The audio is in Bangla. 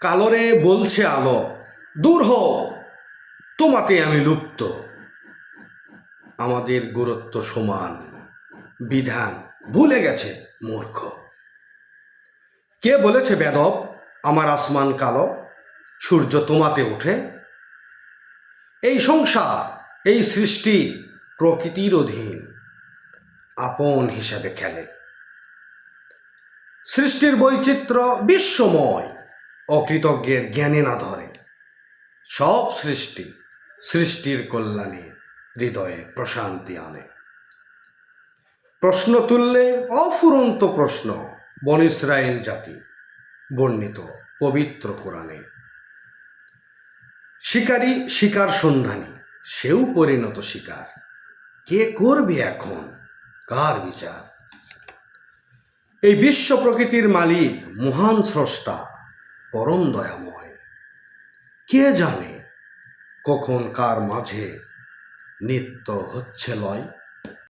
কালোরে বলছে আলো, দূর হও, তোমাতে আমি লুপ্ত। আমাদের গুরুত্ব সমান, বিধান ভুলে গেছে মূর্খ। কে বলেছে, বেদব, আমার আসমান কালো, সূর্য তোমাতে ওঠে? এই সংসার, এই সৃষ্টি প্রকৃতির অধীন, আপন হিসাবে খেলে। সৃষ্টির বৈচিত্র্য বিশ্বময় অকৃতজ্ঞের জ্ঞানে না ধরে। সব সৃষ্টি সৃষ্টির কল্যাণে হৃদয়ে প্রশান্তি আনে। প্রশ্ন তুললে অফুরন্ত প্রশ্ন বন ইসরায়েল জাতি, বর্ণিত পবিত্র কোরআনে। শিকারী শিকার সন্ধানী, সেও পরিণত শিকার। কে করবে এখন? কার বিচার? এই বিশ্ব প্রকৃতির মালিক মহান স্রষ্টা পরম দয়াময়। কে জানে কখন কার মাঝে নিত্য হচ্ছে লয়?